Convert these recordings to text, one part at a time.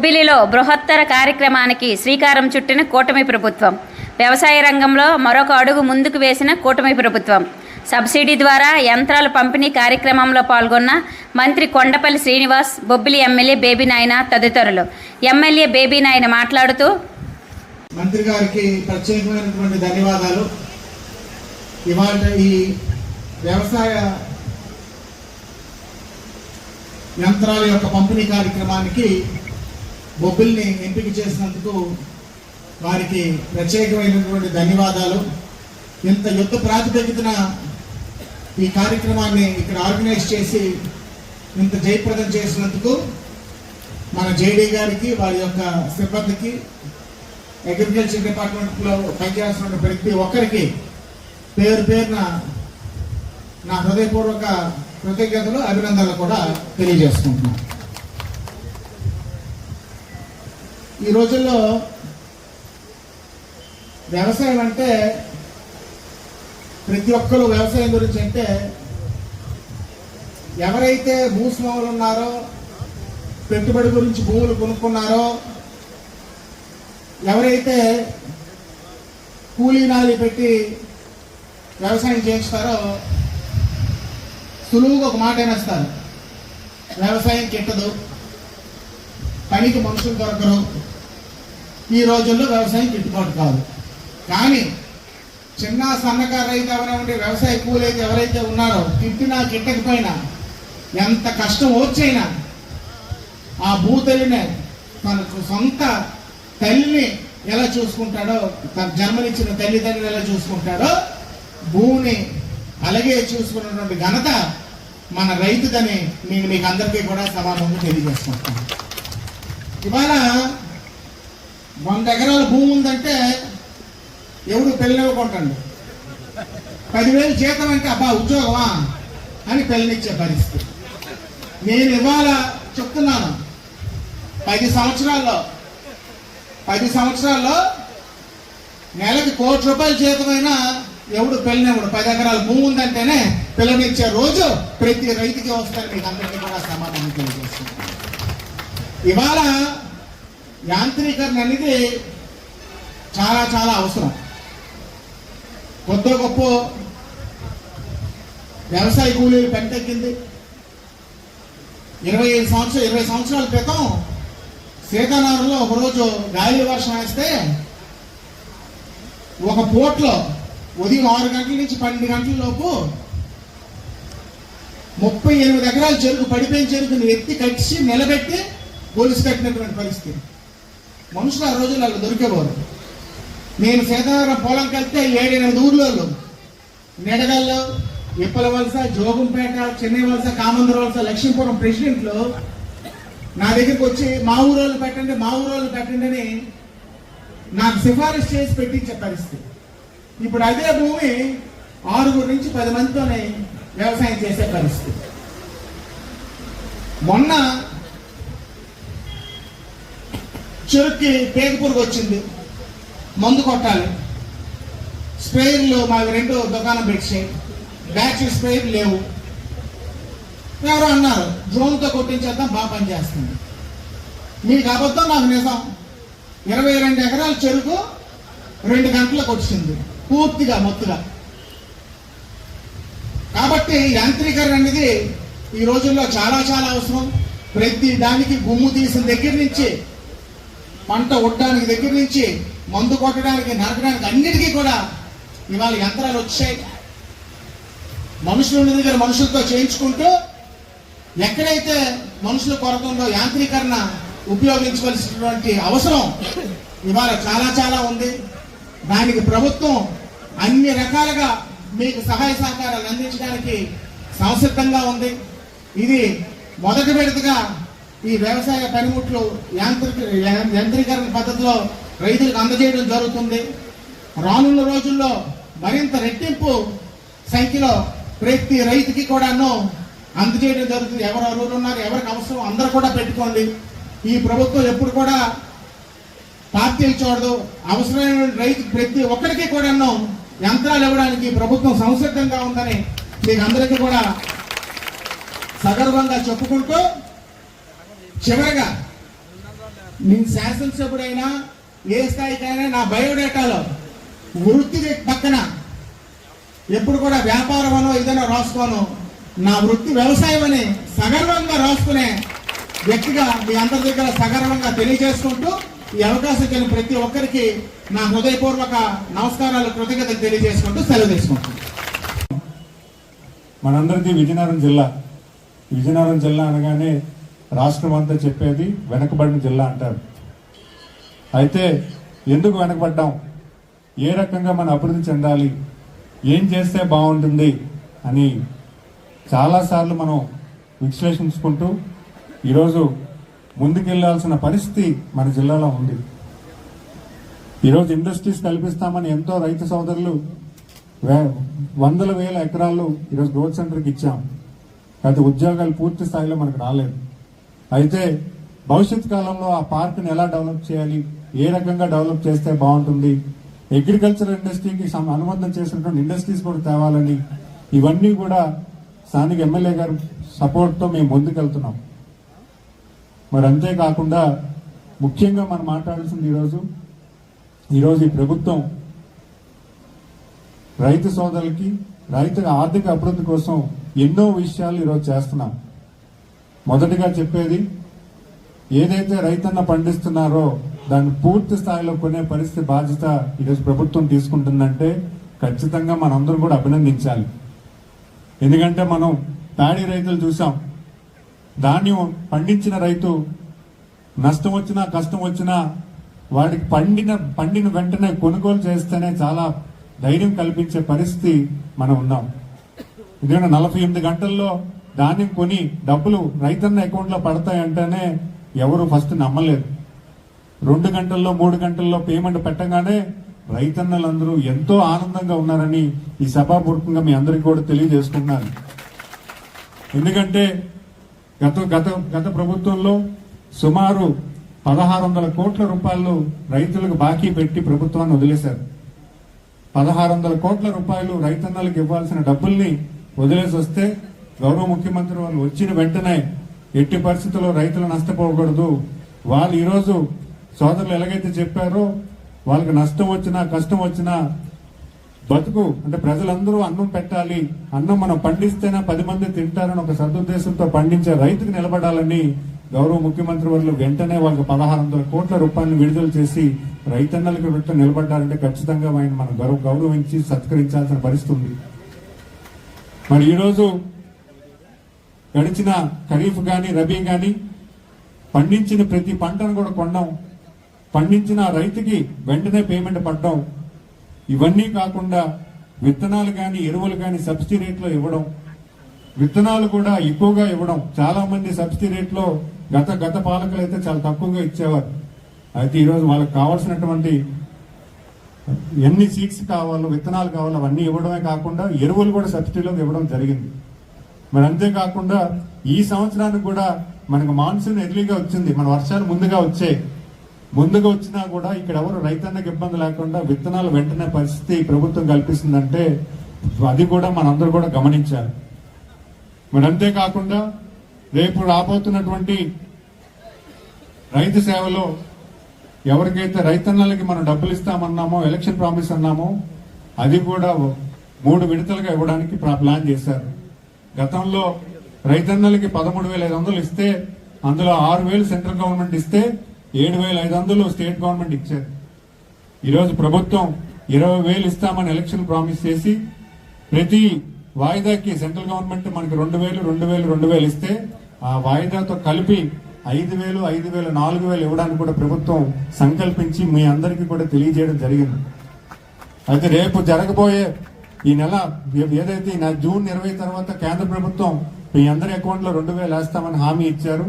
బొబ్బిలిలో బృహత్తర కార్యక్రమానికి శ్రీకారం చుట్టిన కూటమి ప్రభుత్వం. వ్యవసాయ రంగంలో మరొక అడుగు ముందుకు వేసిన కూటమి ప్రభుత్వం. సబ్సిడీ ద్వారా యంత్రాల పంపిణీ కార్యక్రమంలో పాల్గొన్న మంత్రి కొండపల్లి శ్రీనివాస్ బొబ్బిలి ఎమ్మెల్యే బేబీ నాయన తదితరులు. ఎమ్మెల్యే బేబీ నాయన మాట్లాడుతూ మంత్రి గారికి ప్రత్యేకమైనటువంటి ధన్యవాదాలు. ఇవాళ ఈ వ్యవసాయ యంత్రాల యొక్క పంపిణీ కార్యక్రమానికి బొబ్బిల్ని ఎంపిక చేసినందుకు వారికి ప్రత్యేకమైనటువంటి ధన్యవాదాలు. ఇంత యుద్ధ ప్రాతిపదికన ఈ కార్యక్రమాన్ని ఇక్కడ ఆర్గనైజ్ చేసి ఇంత జయప్రదం చేసినందుకు మన జేడీ గారికి వారి యొక్క సిబ్బందికి అగ్రికల్చర్ డిపార్ట్మెంట్లో పనిచేస్తున్న ప్రతి ఒక్కరికి పేరు పేరున నా హృదయపూర్వక కృతజ్ఞతలు అభినందనలు కూడా తెలియజేసుకుంటున్నాను. ఈ రోజుల్లో వ్యవసాయం అంటే ప్రతి ఒక్కరు వ్యవసాయం గురించి అంటే ఎవరైతే భూస్వాములు ఉన్నారో పెట్టుబడి గురించి భూములు కొనుక్కున్నారో ఎవరైతే కూలీనాలి పెట్టి వ్యవసాయం చేస్తారో సులువుగా ఒక మాట అనేస్తారు వ్యవసాయం కిట్టదు పనికి మనుషులు దొరకరు. ఈ రోజుల్లో వ్యవసాయం గిట్టుబాటు కాదు. కానీ చిన్న సన్నకారు రైతు ఎవరైనా వ్యవసాయ కూలీ అయితే ఎవరైతే ఉన్నారో తిట్టినా గిట్టకపోయినా ఎంత కష్టం వచ్చైనా ఆ భూతల్లినే తనకు సొంత తల్లిని ఎలా చూసుకుంటాడో తన జన్మనిచ్చిన తల్లిదండ్రులు ఎలా చూసుకుంటాడో భూమిని అలాగే చూసుకున్నటువంటి ఘనత మన రైతుదని నేను మీకు అందరికీ కూడా సమానంగా తెలియజేసుకుంటాను ఇవాళ వంద ఎకరాల భూమి ఉందంటే ఎవడు పెళ్ళివ్వకుంటాడు పదివేలు జీతం అంటే అబ్బా ఉద్యోగమా? అని పెళ్ళనిచ్చే పరిస్థితి. నేను ఇవాళ చెప్తున్నాను పది సంవత్సరాల్లో పది సంవత్సరాల్లో నెలకి కోటి రూపాయల జీతమైనా ఎవడు పెళ్ళినప్పుడు పది ఎకరాల భూమి ఉందంటేనే పిల్లనిచ్చే రోజు ప్రతి రైతుకి వస్తారు మీకు అందరికీ కూడా సమాధానం తెలియజేస్తుంది ఇవాళ యాంత్రీకరణ అనేది చాలా చాలా అవసరం. కొద్ది గొప్ప వ్యవసాయ కూలీలు పెంటెక్కింది. ఇరవై ఐదు సంవత్సరాలు ఇరవై సంవత్సరాల క్రితం సీతానగరంలో ఒకరోజు గాలి వర్షం వేస్తే ఒక పోట్లో ఉదయం ఆరు గంటల నుంచి పన్నెండు గంటల లోపు ముప్పై ఎనిమిది ఎకరాల చెరుకు పడిపోయిన చెరుకుని ఎత్తి కట్టి నిలబెట్టి పోలీసు కట్టినటువంటి పరిస్థితి. మనుషులు ఆ రోజుల్లో అక్కడ దొరికేవారు. నేను సీతానగరం పొలంకి వెళ్తే ఏడెనిమిది ఊర్లలో నిడగల్లో ఇప్పల వలస జోగంపేట చెన్నై వలస కామందర వలస లక్ష్మీపురం ప్రెసిడెంట్లు నా దగ్గరికి వచ్చి మా ఊరోళ్ళు పెట్టండి మా ఊరోళ్ళు పెట్టండి అని నాకు సిఫారసు చేసి పెట్టించే పరిస్థితి. ఇప్పుడు అదే భూమి ఆరుగురు నుంచి పది మందితోనే వ్యవసాయం చేసే పరిస్థితి. మొన్న చెరుక్కి పేద పురుగు వచ్చింది మందు కొట్టాలి. స్ప్రేయర్లు మాకు రెండు దుకాణం పెట్టాయి బ్యాటరీ స్ప్రేయర్ లేవు. ఎవరో అన్నారు డ్రోన్తో కొట్టించేద్దాం బాగా పనిచేస్తుంది మీకు అబద్ధం నాకు నిజం. ఇరవై రెండు ఎకరాల చెరుకు రెండు గంటలకు వచ్చింది పూర్తిగా మొత్తుగా. కాబట్టి యాంత్రీకరణ అనేది ఈ రోజుల్లో చాలా చాలా అవసరం. ప్రతి దానికి గుమ్ము తీసిన దగ్గర నుంచి పంట ఉట్టడానికి దగ్గర నుంచి మందు కొట్టడానికి నరకడానికి అన్నిటికీ కూడా ఇవాళ యంత్రాలు వచ్చాయి. మనుషులు ఉన్న దగ్గర మనుషులతో చేయించుకుంటూ ఎక్కడైతే మనుషుల కొరత ఉందో యాంత్రీకరణ ఉపయోగించవలసినటువంటి అవసరం ఇవాళ చాలా చాలా ఉంది. దానికి ప్రభుత్వం అన్ని రకాలుగా మీకు సహాయ సహకారాలు అందించడానికి సంసిద్ధంగా ఉంది. ఇది మొదటి విడతగా ఈ వ్యవసాయ పనిముట్లు యాంత్రిక యంత్రీకరణ పద్ధతిలో రైతులకు అందజేయడం జరుగుతుంది. రానున్న రోజుల్లో మరింత రెట్టింపు సంఖ్యలో ప్రతి రైతుకి కూడాను అందజేయడం జరుగుతుంది. ఎవరు అర్హులు ఉన్నారు ఎవరికి అవసరం అందరూ కూడా పెట్టుకోండి. ఈ ప్రభుత్వం ఎప్పుడు కూడా పార్టీలు చూడదు. అవసరమైన రైతు ప్రతి ఒక్కరికి కూడాను యంత్రాలు ఇవ్వడానికి ప్రభుత్వం సంసిద్ధంగా ఉందని మీకు అందరికీ కూడా సగర్వంగా చెప్పుకుంటూ చివరగా నేను శాసనసభ్యుడైనా ఏ స్థాయికైనా నా బయోడేటాలో వృత్తి పక్కన ఎప్పుడు కూడా వ్యాపారం అనో ఏదైనా రాసుకోను. నా వృత్తి వ్యవసాయం అని సగర్వంగా రాసుకునే వ్యక్తిగా మీ అందరి దగ్గర సగర్వంగా తెలియజేసుకుంటూ ఈ అవకాశం ఇచ్చిన ప్రతి ఒక్కరికి నా హృదయపూర్వక నమస్కారాలు కృతజ్ఞతలు తెలియజేసుకుంటూ సెలవు తీసుకుంటున్నాను. మనందరికీ విజయనగరం జిల్లా. విజయనగరం జిల్లా అనగానే రాష్ట్రం అంతా చెప్పేది వెనకబడిన జిల్లా అంటారు. అయితే ఎందుకు వెనకబడ్డాం? ఏ రకంగా మనం అభివృద్ధి చెందాలి? ఏం చేస్తే బాగుంటుంది? అని చాలాసార్లు మనం విశ్లేషించుకుంటూ ఈరోజు ముందుకెళ్ళాల్సిన పరిస్థితి మన జిల్లాలో ఉంది. ఈరోజు ఇండస్ట్రీస్ కల్పిస్తామని ఎంతో రైతు సోదరులు వే- వందల వేల ఎకరాలు ఈరోజు గ్రోత్ సెంటర్కి ఇచ్చాం. అయితే ఉద్యోగాలు పూర్తి స్థాయిలో మనకు రాలేదు. అయితే భవిష్యత్ కాలంలో ఆ పార్క్ని ఎలా డెవలప్ చేయాలి? ఏ రకంగా డెవలప్ చేస్తే బాగుంటుంది? అగ్రికల్చర్ ఇండస్ట్రీకి అనుబంధం చేసినటువంటి ఇండస్ట్రీస్ కూడా తేవాలని ఇవన్నీ కూడా స్థానిక ఎమ్మెల్యే గారు సపోర్ట్తో మేము ముందుకెళ్తున్నాం. మరి అంతేకాకుండా ముఖ్యంగా మనం మాట్లాడాల్సింది ఈరోజు ఈరోజు ఈ ప్రభుత్వం రైతు సోదరులకి రైతుల ఆర్థిక అభివృద్ధి కోసం ఎన్నో విషయాలు ఈరోజు చేస్తున్నాం. మొదటిగా చెప్పేది ఏదైతే రైతన్న పండిస్తున్నారో దాన్ని పూర్తి స్థాయిలో కొనే పరిస్థితి బాధ్యత ఈరోజు ప్రభుత్వం తీసుకుంటుందంటే ఖచ్చితంగా మనందరం కూడా అభినందించాలి. ఎందుకంటే మనం ప్యాడీ రైతులు చూసాం. ధాన్యం పండించిన రైతు నష్టం వచ్చినా కష్టం వచ్చినా వాడికి పండిన పండిన వెంటనే కొనుగోలు చేస్తేనే చాలా ధైర్యం కల్పించే పరిస్థితి మనం ఉన్నాం. ఎందుకంటే నలభై ఎనిమిది గంటల్లో ధాన్యం కొని డబ్బులు రైతన్న అకౌంట్లో పడతాయంటేనే ఎవరు ఫస్ట్ నమ్మలేదు రెండు గంటల్లో మూడు గంటల్లో పేమెంట్ పెట్టగానే రైతన్నలందరూ ఎంతో ఆనందంగా ఉన్నారని ఈ సభాపూర్వకంగా మీ అందరికీ కూడా తెలియజేసుకున్నాను ఎందుకంటే గత గత గత ప్రభుత్వంలో సుమారు పదహారు వందల కోట్ల రూపాయలు రైతులకు బాకీ పెట్టి ప్రభుత్వాన్ని వదిలేశారు. పదహారు వందల కోట్ల రూపాయలు రైతన్నలకు ఇవ్వాల్సిన డబ్బుల్ని వదిలేసి వస్తే గౌరవ ముఖ్యమంత్రి వాళ్ళు వచ్చిన వెంటనే ఎట్టి పరిస్థితుల్లో రైతులు నష్టపోకూడదు. వాళ్ళు ఈరోజు సోదరులు ఎలాగైతే చెప్పారో వాళ్ళకి నష్టం వచ్చినా కష్టం వచ్చినా బతుకు అంటే ప్రజలందరూ అన్నం పెట్టాలి. అన్నం మనం పండిస్తేనే పది మంది తింటారని ఒక సదుద్దేశంతో పండించే రైతుకు నిలబడాలని గౌరవ ముఖ్యమంత్రి వాళ్ళు వెంటనే వాళ్ళకి పదహారు వందల కోట్ల రూపాయలను విడుదల చేసి రైతన్నలకు వెంట నిలబడ్డారంటే ఖచ్చితంగా ఆయన మనం గౌరవ గౌరవించి సత్కరించాల్సిన పరిస్థితి ఉంది. మరి ఈరోజు గడిచిన ఖరీఫ్ కానీ రబీ కానీ పండించిన ప్రతి పంటను కూడా కొనడం పండించిన రైతుకి వెంటనే పేమెంట్ పడడం. ఇవన్నీ కాకుండా విత్తనాలు కానీ ఎరువులు కానీ సబ్సిడీ రేట్లో ఇవ్వడం విత్తనాలు కూడా ఎక్కువగా ఇవ్వడం. చాలా మంది సబ్సిడీ రేట్లో గత గత పాలకులు అయితే చాలా తక్కువగా ఇచ్చేవారు. అయితే ఈరోజు వాళ్ళకి కావాల్సినటువంటి ఎన్ని సీడ్స్ కావాలో విత్తనాలు కావాలో అవన్నీ ఇవ్వడమే కాకుండా ఎరువులు కూడా సబ్సిడీలో ఇవ్వడం జరిగింది. మరి అంతేకాకుండా ఈ సంవత్సరానికి కూడా మనకు మాన్సూన్ ఎర్లీగా వచ్చింది. మన వర్షాలు ముందుగా వచ్చాయి. ముందుగా వచ్చినా కూడా ఇక్కడ ఎవరు రైతన్నకి ఇబ్బంది లేకుండా విత్తనాలు వెంటనే పరిస్థితి ప్రభుత్వం కల్పిస్తుందంటే అది కూడా మనందరూ కూడా గమనించాలి. మరి అంతేకాకుండా రేపు రాబోతున్నటువంటి రైతు సేవలో ఎవరికైతే రైతన్నలకి మనం డబ్బులు ఇస్తామన్నామో ఎలక్షన్ ప్రామిస్ అన్నామో అది కూడా మూడు విడతలుగా ఇవ్వడానికి ప్లాన్ చేశారు. గతంలో రైతన్నలకి పదమూడు వేల ఐదు వందలు ఇస్తే అందులో ఆరు వేలు సెంట్రల్ గవర్నమెంట్ ఇస్తే ఏడు వేల ఐదు వందలు స్టేట్ గవర్నమెంట్ ఇచ్చారు. ఈరోజు ప్రభుత్వం ఇరవై వేలు ఇస్తామని ఎలక్షన్ ప్రామిస్ చేసి ప్రతి వాయిదాకి సెంట్రల్ గవర్నమెంట్ మనకి రెండు వేలు రెండు వేలు రెండు వేలు ఇస్తే ఆ వాయిదాతో కలిపి ఐదు వేలు ఐదు వేలు నాలుగు వేలు ఇవ్వడానికి కూడా ప్రభుత్వం సంకల్పించి మీ అందరికీ కూడా తెలియజేయడం జరిగింది. అయితే రేపు జరగబోయే ఈ నెల ఏదైతే ఈ జూన్ ఇరవై తర్వాత కేంద్ర ప్రభుత్వం మీ అందరి అకౌంట్లో రెండు వేలు వేస్తామని హామీ ఇచ్చారు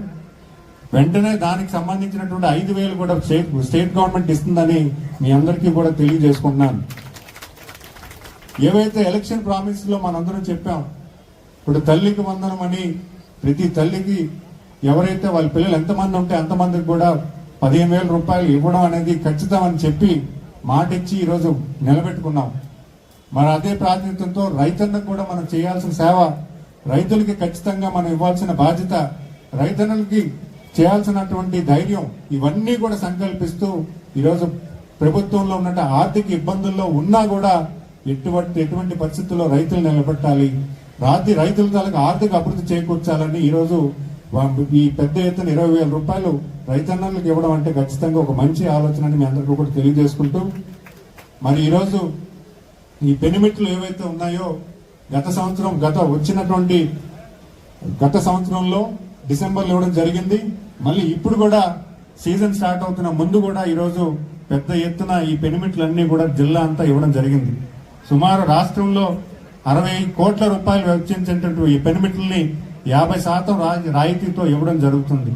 వెంటనే దానికి సంబంధించినటువంటి ఐదు వేలు కూడా స్టేట్ స్టేట్ గవర్నమెంట్ ఇస్తుందని మీ అందరికీ కూడా తెలియజేసుకుంటున్నాను. ఏవైతే ఎలక్షన్ ప్రామిస్లో మనందరం చెప్పాం ఇప్పుడు తల్లికి వందనం అని ప్రతి తల్లికి ఎవరైతే వాళ్ళ పిల్లలు ఎంతమంది ఉంటే అంతమందికి కూడా పదిహేను వేల రూపాయలు ఇవ్వడం అనేది ఖచ్చితం అని చెప్పి మాట ఇచ్చి ఈరోజు నిలబెట్టుకున్నాం. మరి అదే ప్రాతినిధ్యంతో రైతన్నకు కూడా మనం చేయాల్సిన సేవ రైతులకి ఖచ్చితంగా మనం ఇవ్వాల్సిన బాధ్యత రైతన్నలకి చేయాల్సినటువంటి ధైర్యం ఇవన్నీ కూడా సంకల్పిస్తూ ఈరోజు ప్రభుత్వంలో ఉన్నట్టు ఆర్థిక ఇబ్బందుల్లో ఉన్నా కూడా ఎటువంటి ఎటువంటి పరిస్థితుల్లో రైతులు నిలబెట్టాలి రాతి రైతుల తాలూకు ఆర్థిక అభివృద్ధి చేకూర్చాలని ఈరోజు ఈ పెద్ద ఎత్తున ఇరవై వేల రూపాయలు రైతన్నలకు ఇవ్వడం అంటే ఖచ్చితంగా ఒక మంచి ఆలోచన అని మీ అందరికీ కూడా తెలియజేసుకుంటూ మరి ఈరోజు ఈ పెనిమిట్లు ఏవైతే ఉన్నాయో గత సంవత్సరం గత వచ్చినటువంటి గత సంవత్సరంలో డిసెంబర్లో ఇవ్వడం జరిగింది. మళ్ళీ ఇప్పుడు కూడా సీజన్ స్టార్ట్ అవుతున్న ముందు కూడా ఈరోజు పెద్ద ఎత్తున ఈ పెనిమిట్లన్నీ కూడా జిల్లా అంతా ఇవ్వడం జరిగింది. సుమారు రాష్ట్రంలో అరవై కోట్ల రూపాయలు వెచ్చించేటువంటి ఈ పెనిమిట్లని యాభై శాతం రా- రాయితీతో ఇవ్వడం జరుగుతుంది.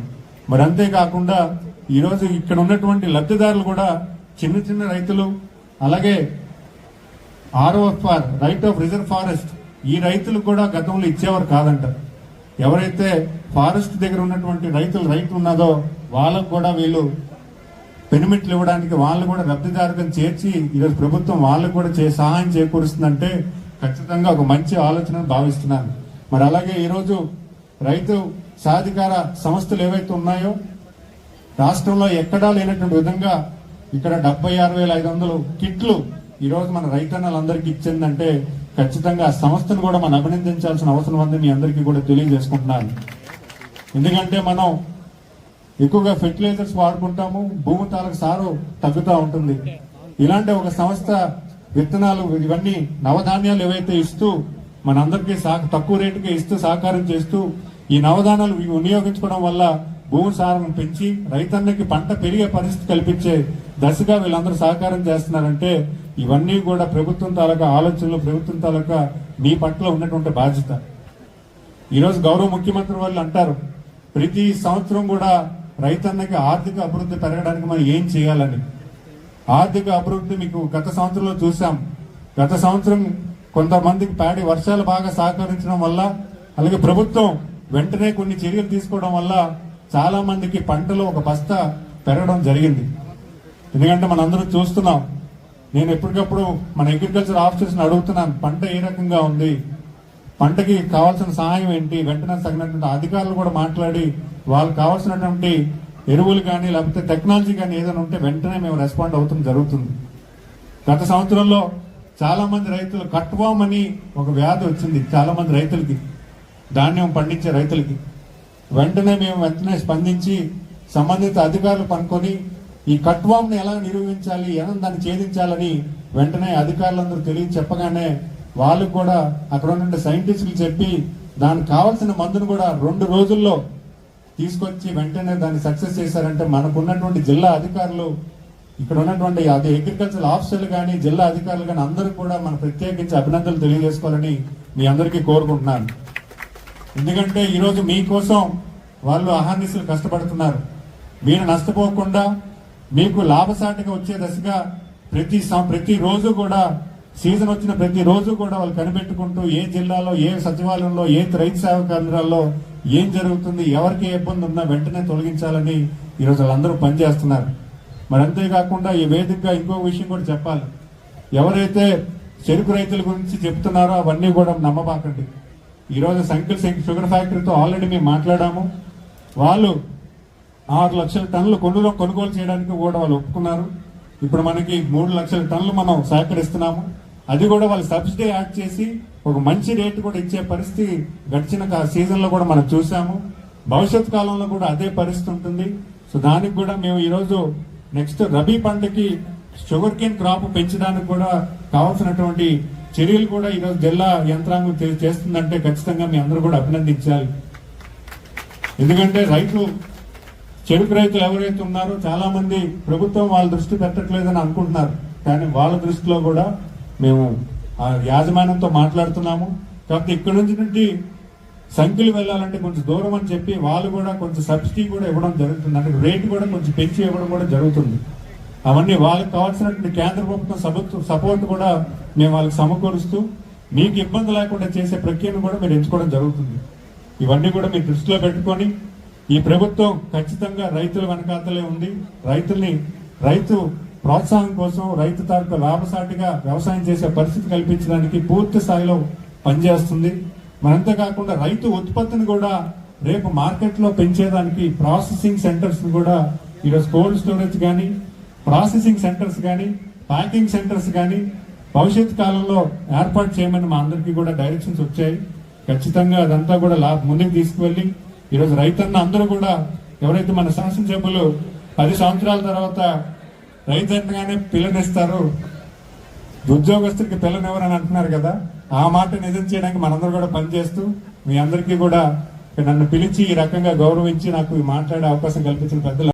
మరి అంతేకాకుండా ఈరోజు ఇక్కడ ఉన్నటువంటి లబ్ధిదారులు కూడా చిన్న చిన్న రైతులు అలాగే ROFR right of reserve forest ఈ రైతులు కూడా గతంలో ఇచ్చేవారు కాదంట. ఎవరైతే ఫారెస్ట్ దగ్గర ఉన్నటువంటి రైతులు రైతు ఉన్నదో వాళ్ళకు కూడా వీళ్ళు పెనిమిట్లు ఇవ్వడానికి వాళ్ళు కూడా లబ్ధిదారులను చేర్చి ఈరోజు ప్రభుత్వం వాళ్ళకు కూడా చే సహాయం చేకూరుస్తుందంటే ఖచ్చితంగా ఒక మంచి ఆలోచన భావిస్తున్నాను. మరి అలాగే ఈరోజు రైతు సాధికార సంస్థలు ఏవైతే ఉన్నాయో రాష్ట్రంలో ఎక్కడా లేనటువంటి విధంగా ఇక్కడ డెబ్బై ఆరు వేల ఐదు వందలు కిట్లు ఈరోజు మన రైతన్నలందరికీ ఇచ్చిందంటే ఖచ్చితంగా సంస్థను కూడా మనం అభినందించాల్సిన అవసరం ఉంది మీ అందరికీ కూడా తెలియజేసుకుంటున్నాను. ఎందుకంటే మనం ఎక్కువగా ఫెర్టిలైజర్స్ వాడుకుంటాము భూమి తాలకు సారు తగ్గుతూ ఉంటుంది. ఇలాంటి ఒక సంస్థ విత్తనాలు ఇవన్నీ నవధాన్యాలు ఏవైతే ఇస్తూ మనందరికీ సా తక్కువ రేటుకే ఇస్తూ సహకారం చేస్తూ ఈ నవధాన్యాలు వినియోగించుకోవడం వల్ల భూమి సారం పెంచి రైతన్నకి పంట పెరిగే పరిస్థితి కల్పించే దశగా వీళ్ళందరూ సహకారం చేస్తున్నారంటే ఇవన్నీ కూడా ప్రభుత్వం తాలూకా ఆలోచనలు ప్రభుత్వం తాలూకా మీ పట్ల ఉన్నటువంటి బాధ్యత. ఈరోజు గౌరవ ముఖ్యమంత్రి వాళ్ళు అంటారు ప్రతి సంవత్సరం కూడా రైతన్నకి ఆర్థిక అభివృద్ధి పెరగడానికి మనం ఏం చేయాలని? ఆర్థిక అభివృద్ధి మీకు గత సంవత్సరంలో చూసాం గత సంవత్సరం కొంతమందికి పాడి వర్షాలు బాగా సహకరించడం వల్ల అలాగే ప్రభుత్వం వెంటనే కొన్ని చర్యలు తీసుకోవడం వల్ల చాలా మందికి పంటలో ఒక బస్తా పెరగడం జరిగింది. ఎందుకంటే మనందరం చూస్తున్నాం నేను ఎప్పటికప్పుడు మన అగ్రికల్చర్ ఆఫీసర్స్ని అడుగుతున్నాను పంట ఏ రకంగా ఉంది? పంటకి కావాల్సిన సహాయం ఏంటి? వెంటనే తగినటువంటి అధికారులు కూడా మాట్లాడి వాళ్ళకి కావాల్సినటువంటి ఎరువులు కానీ లేకపోతే టెక్నాలజీ కానీ ఏదైనా ఉంటే వెంటనే మేము రెస్పాండ్ అవుతాం జరుగుతుంది. గత సంవత్సరంలో చాలా మంది రైతులు కట్టుకోమని ఒక వ్యాధి వచ్చింది చాలా మంది రైతులకి ధాన్యం పండించే రైతులకి. వెంటనే మేము వెంటనే స్పందించి సంబంధిత అధికారులు పనుకొని ఈ కట్వామ్ ఎలా నిరూపించాలి ఎలా దాన్ని ఛేదించాలని వెంటనే అధికారులందరూ తెలియ చెప్పగానే వాళ్ళు కూడా అక్కడ ఉన్న సైంటిస్టులు చెప్పి దానికి కావాల్సిన మందును కూడా రెండు రోజుల్లో తీసుకొచ్చి వెంటనే దాన్ని సక్సెస్ చేశారంటే మనకున్నటువంటి జిల్లా అధికారులు ఇక్కడ ఉన్నటువంటి అది అగ్రికల్చర్ ఆఫీసర్లు కానీ జిల్లా అధికారులు కానీ అందరూ కూడా మనం ప్రత్యేకించి అభినందనలు తెలియజేసుకోవాలని మీ అందరికీ కోరుకుంటున్నాను. ఎందుకంటే ఈరోజు మీకోసం వాళ్ళు అహార్నిశలు కష్టపడుతున్నారు. మీరు నష్టపోకుండా మీకు లాభసాటిగా వచ్చే దశగా ప్రతి సం- ప్రతి రోజు కూడా సీజన్ వచ్చిన ప్రతి రోజు కూడా వాళ్ళు కనిపెట్టుకుంటూ ఏ జిల్లాలో ఏ సచివాలయంలో ఏ రైతు సేవా కేంద్రాల్లో ఏం జరుగుతుంది ఎవరికి ఏ ఇబ్బంది ఉన్నా వెంటనే తొలగించాలని ఈరోజు వాళ్ళందరూ పనిచేస్తున్నారు. మరి అంతేకాకుండా ఈ వేదికగా ఇంకో విషయం కూడా చెప్పాలి. ఎవరైతే చెరుకు రైతుల గురించి చెప్తున్నారో అవన్నీ కూడా నమ్మబాకండి ఈరోజు సంకిల్ షుగర్ ఫ్యాక్టరీతో ఆల్రెడీ మేము మాట్లాడాము. వాళ్ళు ఆరు లక్షల టన్నులు కొనుగోలు కొనుగోలు చేయడానికి కూడా వాళ్ళు ఒప్పుకున్నారు. ఇప్పుడు మనకి మూడు లక్షల టన్నులు మనం సహకరిస్తున్నాము అది కూడా వాళ్ళు సబ్సిడీ యాడ్ చేసి ఒక మంచి రేటు కూడా ఇచ్చే పరిస్థితి గడిచిన సీజన్లో కూడా మనం చూసాము భవిష్యత్ కాలంలో కూడా అదే పరిస్థితి ఉంటుంది. సో దానికి కూడా మేము ఈరోజు నెక్స్ట్ రబీ పంటకి షుగర్ కేన్ క్రాప్ పెంచడానికి కూడా కావాల్సినటువంటి చర్యలు కూడా ఈరోజు జిల్లా యంత్రాంగం చేస్తుందంటే ఖచ్చితంగా మీ అందరూ కూడా అభినందించాలి. ఎందుకంటే రైతులు చెరుకు రైతులు ఎవరైతే ఉన్నారో చాలా మంది ప్రభుత్వం వాళ్ళ దృష్టి పెట్టట్లేదని అనుకుంటున్నారు. కానీ వాళ్ళ దృష్టిలో కూడా మేము ఆ యాజమాన్యంతో మాట్లాడుతున్నాము. కాబట్టి ఇక్కడ నుంచి నుండి సంఖ్యలు వెళ్ళాలంటే కొంచెం దూరం అని చెప్పి వాళ్ళు కూడా కొంచెం సబ్సిడీ కూడా ఇవ్వడం జరుగుతుంది. అంటే రేటు కూడా కొంచెం పెంచి ఇవ్వడం కూడా జరుగుతుంది. అవన్నీ వాళ్ళకి కావాల్సినటువంటి కేంద్ర ప్రభుత్వం సపోర్ట్ సపోర్ట్ కూడా మేము వాళ్ళకి సమకూరుస్తూ మీకు ఇబ్బంది లేకుండా చేసే ప్రక్రియను కూడా మీరు ఎంచుకోవడం జరుగుతుంది. ఇవన్నీ కూడా మీరు దృష్టిలో పెట్టుకొని ఈ ప్రభుత్వం ఖచ్చితంగా రైతుల వెనకాతలే ఉంది. రైతుల్ని రైతు ప్రోత్సాహం కోసం రైతు తాలూకు లాభసాటిగా వ్యవసాయం చేసే పరిస్థితి కల్పించడానికి పూర్తి స్థాయిలో పనిచేస్తుంది. మరంతే కాకుండా రైతు ఉత్పత్తిని కూడా రేపు మార్కెట్లో పెంచేదానికి ప్రాసెసింగ్ సెంటర్స్ కూడా ఈరోజు కోల్డ్ స్టోరేజ్ కానీ ప్రాసెసింగ్ సెంటర్స్ కానీ ప్యాకింగ్ సెంటర్స్ కానీ భవిష్యత్ కాలంలో ఏర్పాటు చేయమని మా అందరికీ కూడా డైరెక్షన్స్ వచ్చాయి. ఖచ్చితంగా అదంతా కూడా లా ముందుకు తీసుకువెళ్ళి ఈరోజు రైతన్న అందరూ కూడా ఎవరైతే మన శాసనసభ్యులు పది సంవత్సరాల తర్వాత రైతన్నగానే పిల్లనిస్తారు ఉద్యోగస్తుడికి పిల్లనివ్వరని అంటున్నారు కదా ఆ మాట నిజం చేయడానికి మనందరూ కూడా పనిచేస్తూ మీ అందరికీ కూడా నన్ను పిలిచి ఈ రకంగా గౌరవించి నాకు మాట్లాడే అవకాశం కల్పించిన పెద్దలు